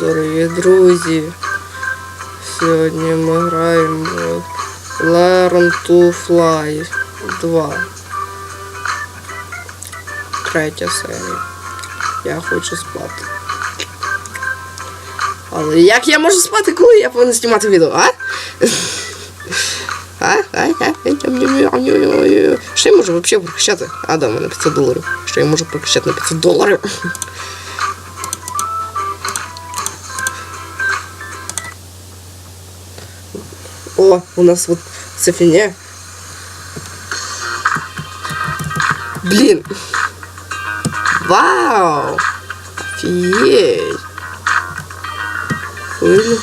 дорогі друзі. Сьогодні ми граємо в Learn to Fly 2. Третя серія. Я хочу спати. Але як я можу спати, коли я повинен знімати відео, а? Що я можу взагалі прокачати? А, да, у мене 500 доларів. Що я можу прокачати на 500 доларів? О, у нас вот Софине. Блин. Вау. Офигеть. Фыль.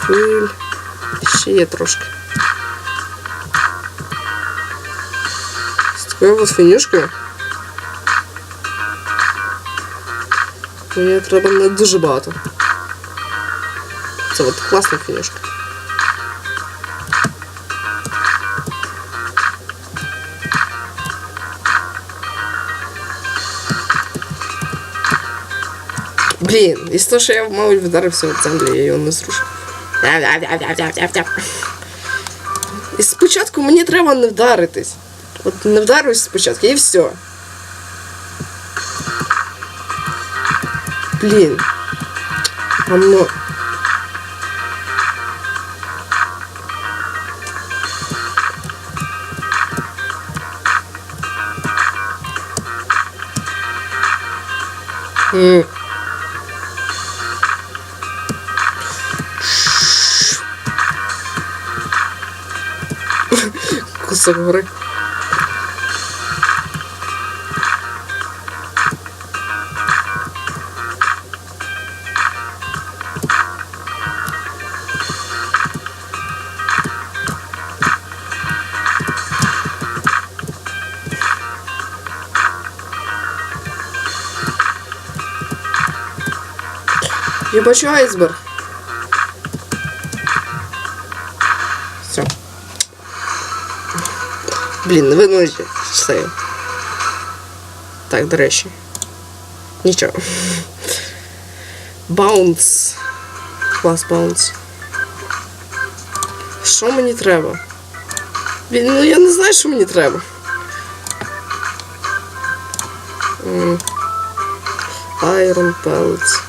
Фыль. Ще є трошки. З такою вот фінюшкою. Мені треба не дуже багато. Це от класна фінішка. Блін, із того, що я, мабуть, вдарився від землі, я його не зрушив. І спочатку мені треба не вдаритись. От не вдаруюсь спочатку, і все. Блін. Гамно. 그 questa corretta Я бачу айсберг. Все. Блін, не видно все. Так, до речі. Нічого. Баунс. Клас баунс. Що мені треба? Блін, ну я не знаю, що мені треба. М. Iron pellets.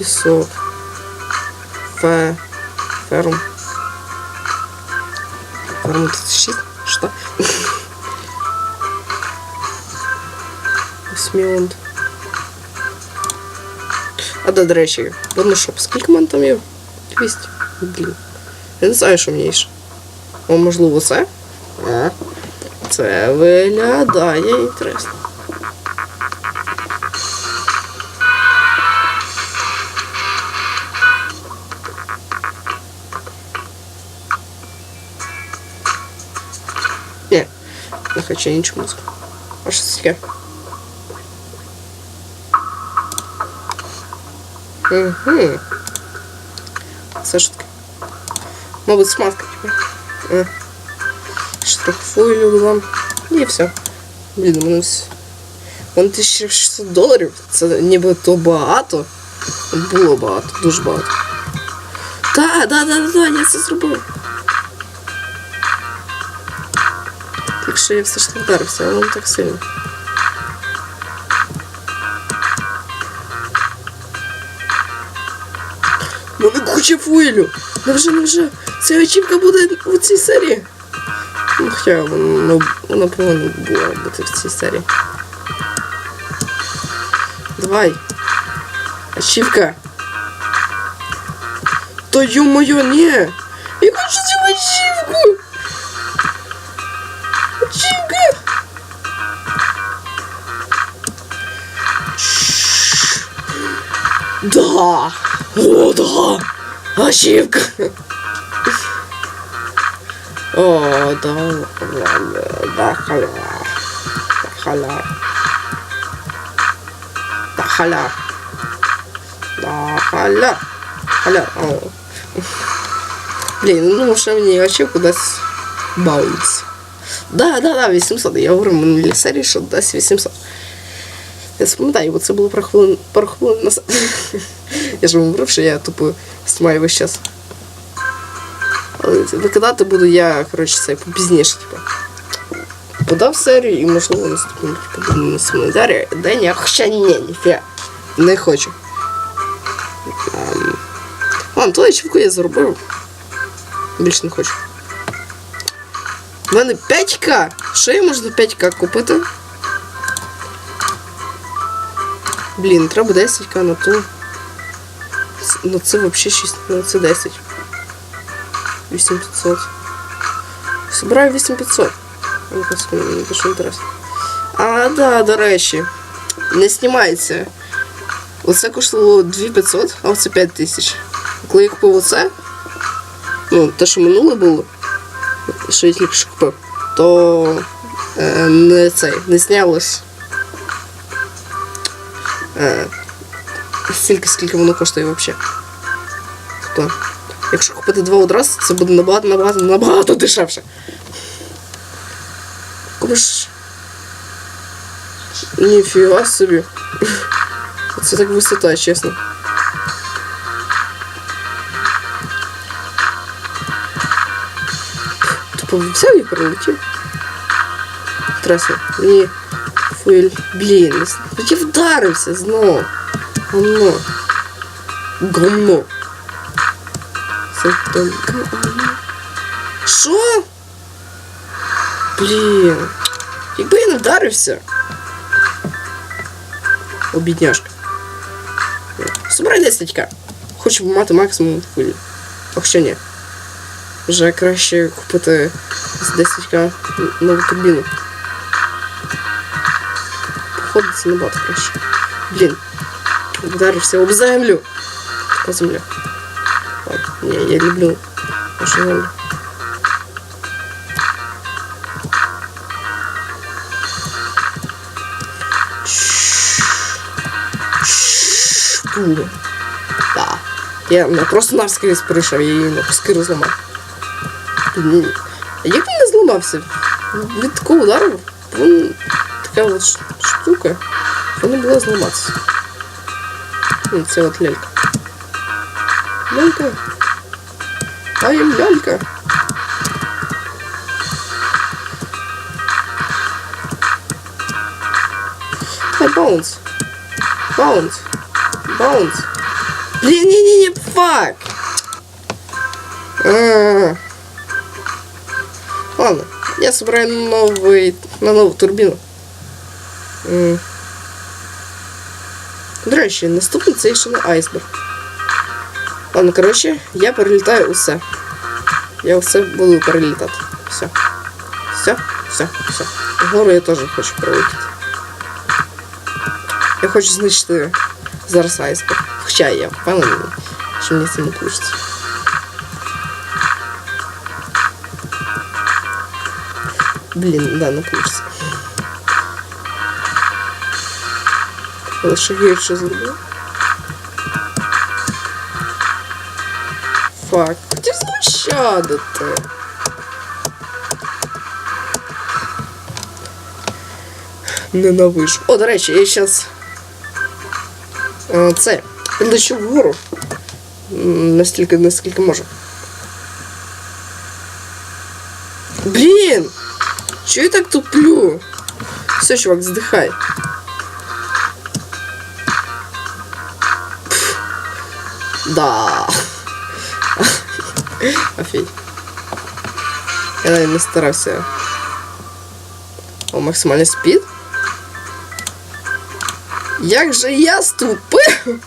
Пісок. Фе. Ферм. Ферм тут щит? Що? Осьміонд. А да, до речі, боношоп. Скільки в мене там є? 200. Блін. Я не знаю, що мені ще. О, можливо, це? А. Це виглядає інтересно. не хочу іншу музику. А що це таке? Угу. Це ж таке. Мабуть, смазка, типа. А. Ще трохи фойлю додам. І все. Блін, у мене все. Вон 1600 доларів. Це ніби то багато. Було багато, дуже багато. Так, да, да, да, да, я це зробив. Якщо я все ж не вдарився, але не так сильно. Ну не куча фойлю. Невже, невже? Ця очівка буде у цій серії? Ну, хоча вона, вона повинна була бути в цій серії. Давай. Ачівка. Та ё-моё, не! Я хочу цю ачівку! Да! О, да! Ачівка! О, да, да, халя. Да, халя. Да, халя. Да, халя. Халя. О. Блін, ну що мені очівку дасть баунс. Да, да, да, 800. Я говорю в минулій серії, що дасть 800. Я пам'ятаю, бо це було пару хвилин, пару хвилин назад. я ж вам говорив, що я тупо знімаю весь час. Але викидати буду я, коротше, це попізніше, типу. Подав серію і можливо наступному типу, на самому день, я хоча ні, ніфіга. Не хочу. Ем, Ладно, ту ачівку я заробив. Більше не хочу. У мене 5к! Що я можу за 5к купити? Блін, треба 10к на ту. Ну це взагалі 6, ну це 10. 8500. Собираю 8500. Ну, просто мені дуже інтересно. А, да, до речі. Не знімається. Оце коштувало 2500, а оце 5000. Коли я купив оце, ну, те, що минуле було, що я тільки купив, то е, не цей, не знялось. Е, стільки, скільки воно коштує взагалі. Тобто, якщо купити два одразу, це буде набагато, набагато, набагато дешевше. Купиш. Ніфіга собі. Це так висота, чесно. Тупо взяв і пролетів. Траса. Ні. Фуель. Блін. Я вдарився знову. Гамно. Гамно. Це тільки гамно. Що? Блін. Якби я не вдарився. О, бідняшка. Собирай 10к. Хочу мати максимум хвилі. Якщо ні. Вже краще купити з 10к нову турбіну. Походу це набагато краще. Блін. Вдарився об землю. Така земля. Ладно, ні, я люблю нашу землю. Було. Так. Я не просто навскрізь перейшов, я її на куски розламав. Ні. А як він не зламався? Від такого удару він така от ш- штука. Вона була зламатися. Ну, Це от лялька. Лялька. А їм лялька. Баунс. Баунс. Баунс. Блин, не-не-не, фак. Ладно, я собираю новый, на новую турбину. До речі, наступний це ще не айсберг. Ладно, коротше, я перелітаю усе. Я усе буду перелітати. Все. Все, все, все. Вгору я теж хочу прилетіти. Я хочу знищити зараз айсберг. Хоча я впевнений, що мені це не вийде. Блін, да, не вийде. Лише гірше зробив. Фак. Хотів знущадити. Ненавижу. О, до речі, я зараз Е, Це лечу вгору. М, Настільки, наскільки можу. Блін! Чого я так туплю? Все, чувак, здихай. Да. Офігеть. Я навіть не старався. О, максимальний спід. Як же я ступив?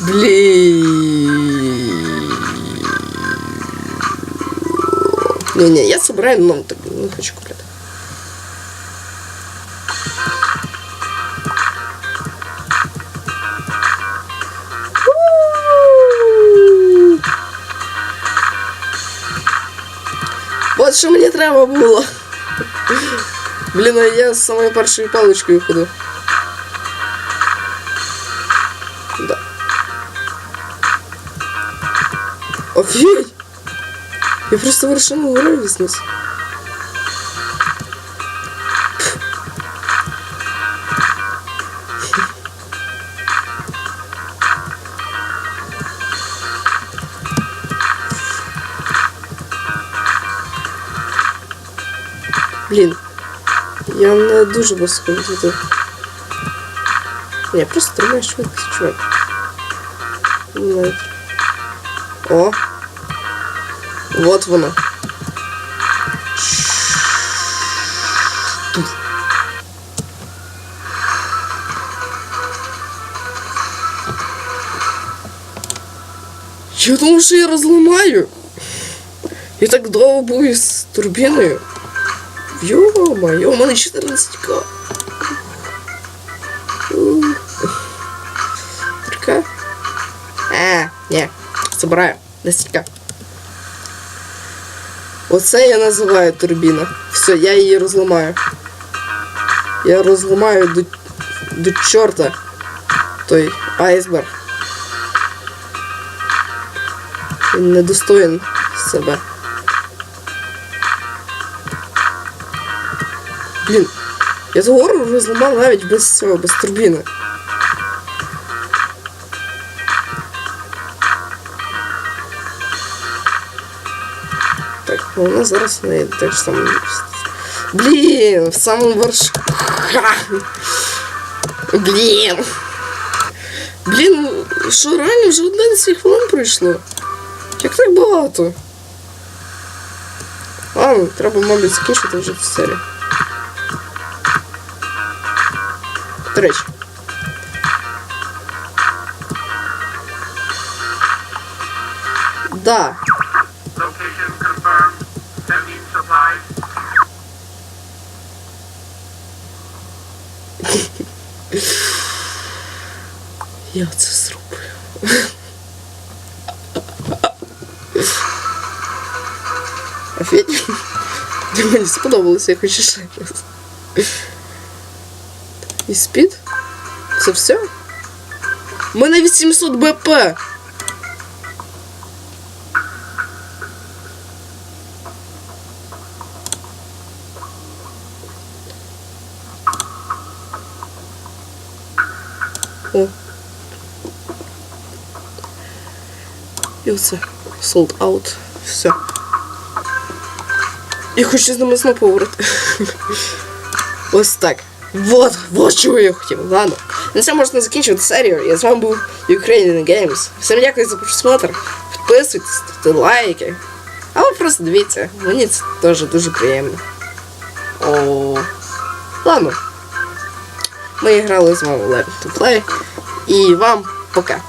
Блін. Не, не, я собираю нову так не хочу купляти. що мені треба було. Блін, а я з самою першою паличкою ходив. Да. Офігеть! Я просто вершину гори виснес. Блін. Я не дуже близько відведу. Ні, просто тримай швидкість, чувак. Не. О. Вот воно. Тут. Я думав, що я розламаю. Я так довго був із турбіною. Йо-моє, у мене 14к. Трика. А, ні, забираю. 10к. Оце я називаю турбіна. Все, я її розламаю. Я розламаю до, до чорта той айсберг. Він недостоїн себе. Блін, я ту гору розламав навіть без цього, без турбіни. Так, ну, вона зараз не так ж само. Блін, в самому вершку. Блін. Блін, що реально вже 11 хвилин пройшло? Як так багато? Ладно, треба, мабуть, закінчити вже цю серію. речі. Да, Location confirmed. Sending supplies. я це зроблю. Офігеть. Мені сподобалося, я хочу ще раз. І спід? Це все? У мене 800 БП. О. І оце. Sold out. Все. Я хочу з ними знову поговорити. Ось так. Вот, вот чого я хотів. Ладно. На цьому можна закінчувати серію. Я з вами був Ukrainian Games. Всім дякую за просмотр. Підписуйтесь, ставте лайки. А ви просто дивіться. Мені це теж дуже приємно. О. Ладно. Ми грали з вами Learn to Play. І вам пока.